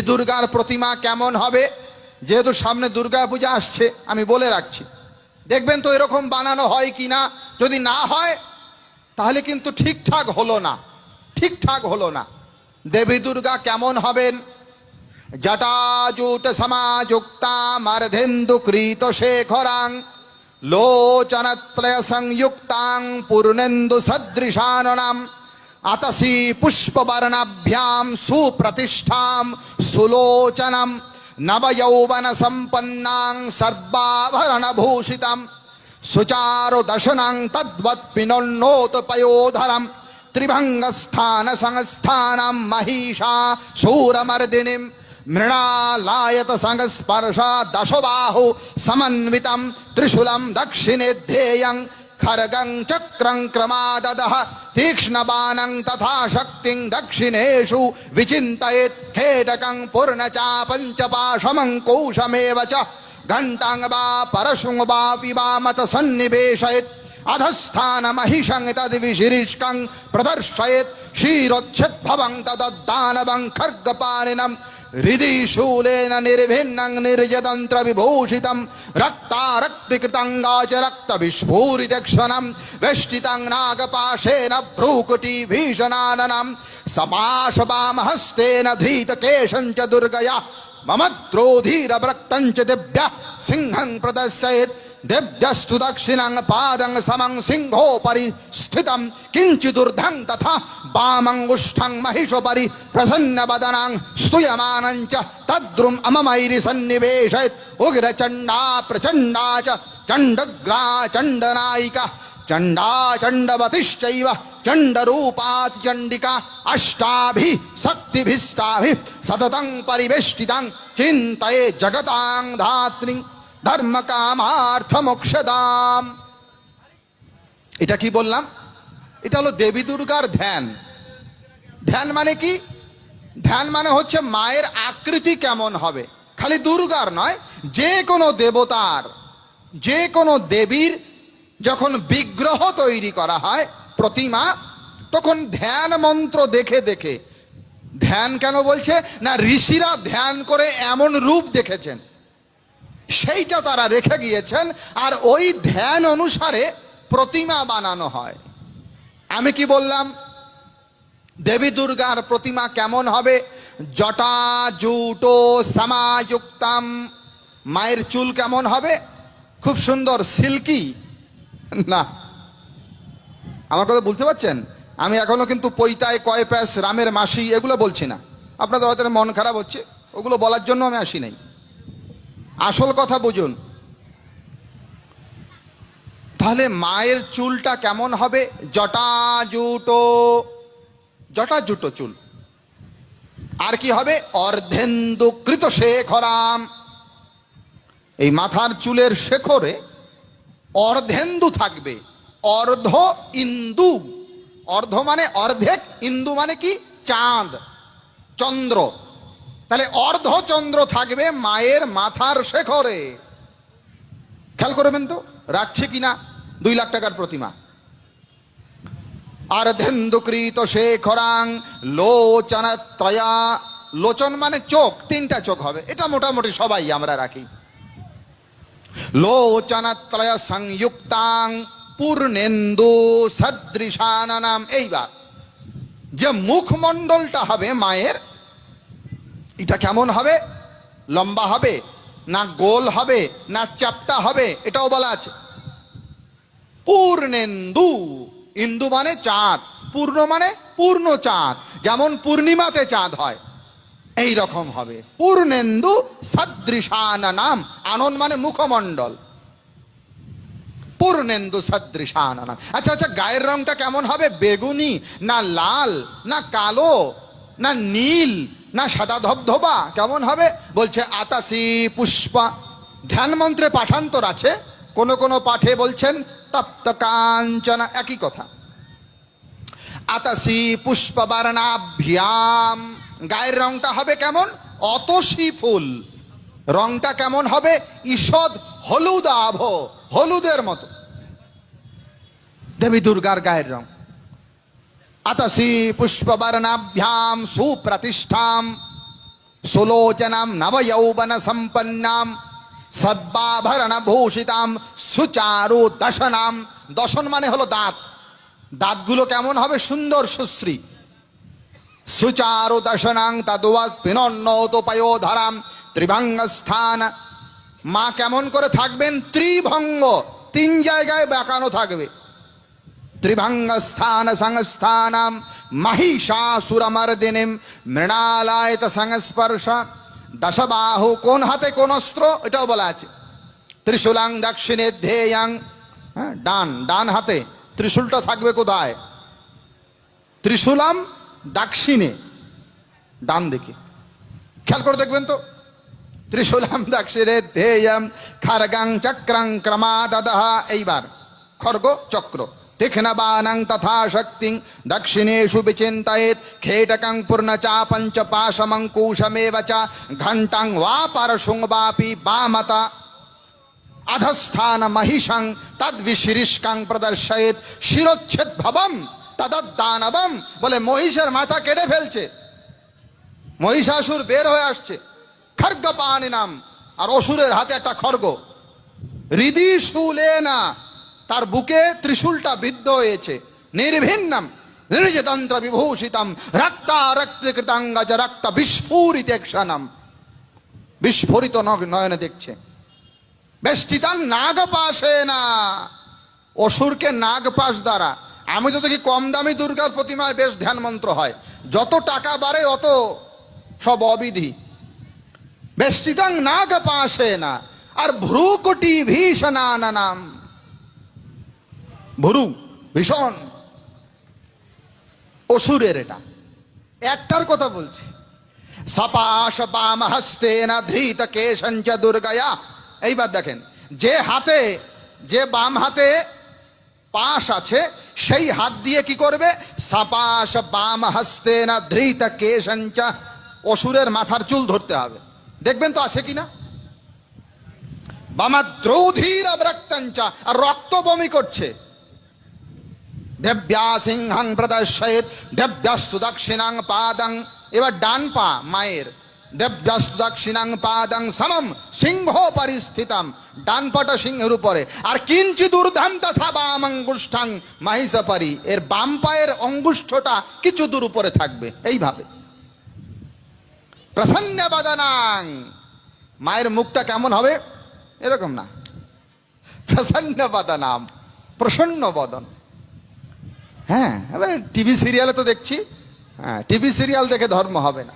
দুর্গার প্রতিমা কেমন হবে? যেহেতু সামনে দুর্গা পূজা আসছে, আমি বলে রাখছি। দেখবেন তো এরকম বানানো হয় কি না যদি না হয়, তাহলে কিন্তু ঠিকঠাক হলো না। ঠিকঠাক হলো না। দেবী দুর্গা কেমন হবেন? জটাজুট সমাযুক্তামর্ধেন্দু কৃত শেখরাং লোচনত্রয় সংযুক্তাং পূর্ণেন্দু সদৃশাননাম। అతసి పుష్పవర్ణాభ్యాం సుప్రతిష్టాం సులోచనం నవయౌవన సంపన్నాం సర్వాభరణ భూషితం సుచారు దశనం తద్వత్ పినోన్నోతపయోధరం త్రిభంగస్థాన సంస్థానం మహిషా శూరమర్దినిం మృణాలాయత సంగస్పర్శ దశబాహు సమన్వితం త్రిశూలం దక్షిణేధ్యేయం खर्गं चक्रं क्रमाददः तीक्ष्णबाणं तथा शक्तिं दक्षिणेषु विचिन्तयेत् खेटकं पूर्णचापं च पाशमङ्कुशमेव च घण्टां वा परशुं वा विवामत सन्निवेशयेत् अधस्थानमहिषं तद्विशिरिष्कं प्रदर्शयेत् क्षीरोच्छद्भवं तदद्दानवं হৃদি শূলেন নির্ভিন্নং নির্যতন্ত্র বিভূষিতম রক্তারক্তিকৃতঙ্গাচ রক্ত বিস্ফূরিতক্ষণম বেষ্টিতং নাগপাশেন ভ্রুকুটি ভীষণাননম সপাশ বামহস্তেন ধৃতকেশং চ দুর্গয়া মমদ্রোধীরব্রক্তঞ্চ দিব্য সিংহং প্রদর্শয়েত দেব্যস্তু দক্ষিণাং পাদং সমং সিংহ পরি স্থিতম কিঞ্চিদুর্ধং তথা বামঙ্গুষ্ঠং মহিষ পরি প্রসন্ন বদনাং স্তুয়মানঞ্চ তদ্রুম অমমৈরি সন্নিবেশয়ত উগ্রচণ্ডা প্রচণ্ডা চ চণ্ডগ্রা চণ্ডনায়িকা চণ্ডা চণ্ডবতিশ্চৈব চণ্ডরূপাত চণ্ডিকা অষ্টাভি শক্তিভিস্তাভি সততং পরিবেষ্টিতং চিন্তয়ে জগতাং ধাত্রী মোক্ষদাম এটা কি বললাম? এটা হলো দেবী দুর্গার ধ্যান। ধ্যান মানে কি? ধ্যান মানে হচ্ছে মায়ের আকৃতি কেমন হবে। খালি দুর্গার নয়, যে কোনো দেবতার, যে কোনো দেবীর যখন বিগ্রহ তৈরি করা হয়, প্রতিমা, তখন ধ্যান মন্ত্র দেখে দেখে। ধ্যান কেন বলছে? না, ঋষিরা ধ্যান করে এমন রূপ দেখেছেন। সেইটা তারা রেখে গিয়েছেন, আর ওই ধ্যান অনুসারে প্রতিমা বানানো হয়। আমি কি বললাম? দেবী দুর্গার প্রতিমা কেমন হবে? জটা জুটো সমাযুক্তাম। মায়ের চুল কেমন হবে? খুব সুন্দর, সিল্কি। না। আমার কথা বলতে পারছেন? আমি এখনও কিন্তু পৈতায় কয় প্যাস রামের মাসি এগুলো বলছি না। আপনাদের হয়তো মন খারাপ হচ্ছে, ওগুলো বলার জন্য আমি আসি নাই। আসল কথা বুঝুন। তাহলে মায়ের চুলটা কেমন হবে? জটা জুটো জটা জুটো চুল। আর কি হবে? অর্ধেন্দু কৃত শেখরাম এই মাথার চুলের শেখরে অর্ধেন্দু থাকবে। অর্ধ ইন্দু। অর্ধ মানে অর্ধেক, ইন্দু মানে কি? চাঁদ, চন্দ্র। তাহলে অর্ধচন্দ্র থাকবে মায়ের মাথার শেখরে। খেয়াল করবেন তো? রাখছে কিনা? দুই লাখ টাকার প্রতিমা। অর্ধেন্দুকৃত শেখরাং লোচন ত্রয়া লোচন মানে চোখ, তিনটা চোখ হবে। এটা মোটামুটি সবাই আমরা রাখি। লোচন ত্রয় সংযুক্তাং পূর্ণেন্দু সদৃশানাম এইবার, যে মুখমণ্ডলটা হবে মায়ের এটা কেমন হবে? লম্বা হবে, না গোল হবে, না চাপটা হবে, এটাও বলা আছে। পূর্ণেন্দু, ইন্দু মানে চাঁদ, পূর্ণ মানে পূর্ণ চাঁদ, যেমন পূর্ণিমাতে চাঁদ হয়, এই রকম হবে। পূর্ণেন্দু সদৃশান নাম, আনন মানে মুখমণ্ডল। পূর্ণেন্দু সদৃশান নাম। আচ্ছা আচ্ছা গায়ের রংটা কেমন হবে? বেগুনি, না লাল, না কালো, না নীল না সাদা ধবধবা, কেমন হবে? বলছে, আতাসি পুষ্পা। ধ্যান মন্ত্রে পাঠান্তর আছে। কোন কোন পাঠে বলছেন, তপ্ত কাঞ্চনা, একই কথা। আতাসি পুষ্প বারণাভ্যাম। গায়ের রংটা হবে কেমন? অতসী ফুল। রংটা কেমন হবে? ঈষদ হলুদ আভ হলুদের মতো। দেবী দুর্গার গায়ের রং। আতসি পুষ্পবর্ণাভ্যাম সুপ্রতিষ্ঠাম সুলোচনাম নবযৌবন সম্পন্নাম সদ্বাভরণ ভূষিতাম সুচারু দশনাম দশন মানে হলো দাঁত। দাঁতগুলো কেমন হবে? সুন্দর, সুশ্রী। সুচারু দশনাং তদুয়াত পিনন্নতোপয়ো ধরাম ত্রিভঙ্গ স্থান মা কেমন করে থাকবেন? ত্রিভঙ্গ। তিন জায়গায় বেঁকানো থাকবে। ত্রিভঙ্গ স্থান সংস্থানাম মহিষাসুরমর্দিনীম মৃণালায়ত সংস্পর্শ দশবাহু কোন হাতে কোন অস্ত্র এটাও বলা আছে ত্রিশুলাং দক্ষিণে ধ্যেয়াং হ্যাঁ ডান ডান হাতে ত্রিশূলটা থাকবে কোথায় ত্রিশূলাম দাক্ষিণে ডান দিকে খেয়াল করে দেখবেন তো ত্রিশূলাম দক্ষিণে ধ্যেয়ম খড়গাং চক্রং ক্রমাদহ এইবার খর্গ চক্র তীক্ষ্ণবাণং তথা শক্তি দক্ষিণেষু বিচিন্তয়েত খেটকং পূর্ণচাপং চ পাশমঙ্কুশমেব চ ঘণ্টাং ওয়া পারশুং বাপি বামতা অধস্থান মহিষং তদ্বিশিরিষ্কাং প্রদর্শয়েত শিরোচ্ছেদ ভবম তদদানবম বলে মহিষের মাথা কেটে ফেলছে মহিষাসুর বের হয়ে আসছে খর্গ পানি নাম আর অসুরের হাতে একটা খর্গ হৃদি শুলে না তার বুকে ত্রিশূলটা বিদ্ধ হয়েছে। নির্ভিন্নম নির্যতন্ত্র বিভূষিতম, রক্তা রক্ত কৃতাঙ্গজ রক্ত বিস্ফুরিত ক্ষণম। বিস্ফোরিত নগ- নয়নে দেখছে। বেষ্টিতাং নাগপাশে না অসুরকে নাগপাশ দ্বারা। আমি তো দেখি কম দামি দুর্গার প্রতিমায় বেশ ধ্যান মন্ত্র হয়। যত টাকা বাড়ে, অত সব অবিধি। বেষ্টিতাং নাগপাশে না আর ভ্রুকুটি ভীষণা নাম ভ্রু, ভীষণ। অসুরের এটা। একটার কথা বলছি। সপাশ বাম হস্তে না ধৃত কেশঞ্চ দুর্গয়া। এইবার দেখেন, যে হাতে, যে বাম হাতে পাশ আছে, সেই হাত দিয়ে কি করবে? সাপাশ বাম হস্তে না ধৃত কেশঞ্চ অসুরের মাথার চুল ধরতে হবে। দেখবেন তো আছে কিনা? বামাদ্রৌধীর রক্তঞ্চা আর রক্ত বমি করছে। দেব্যা সিংহং প্রদর্শয়েত, দেব্যাস্তু দক্ষিণাং পাদং। এবার ডান পা, মায়ের। দেব্যাস্তু দক্ষিণাং পাদং সমম সিংহ পরিস্থিতম ডান পাটা সিংহের উপরে। আর কিঞ্চি দুর্ধাম তথা বাম অঙ্গুষ্ঠাং মাহিষাপারি। এর বাম পায়ের অঙ্গুষ্ঠটা কিছু দূর উপরে থাকবে। এইভাবে। প্রসন্ন বদনাং। মায়ের মুখটা কেমন হবে? এরকম না। প্রসন্ন বদনাম। প্রসন্ন বদন। হ্যাঁ এবারে টিভি সিরিয়ালে তো দেখছি। হ্যাঁ টিভি সিরিয়াল দেখে ধর্ম হবে না।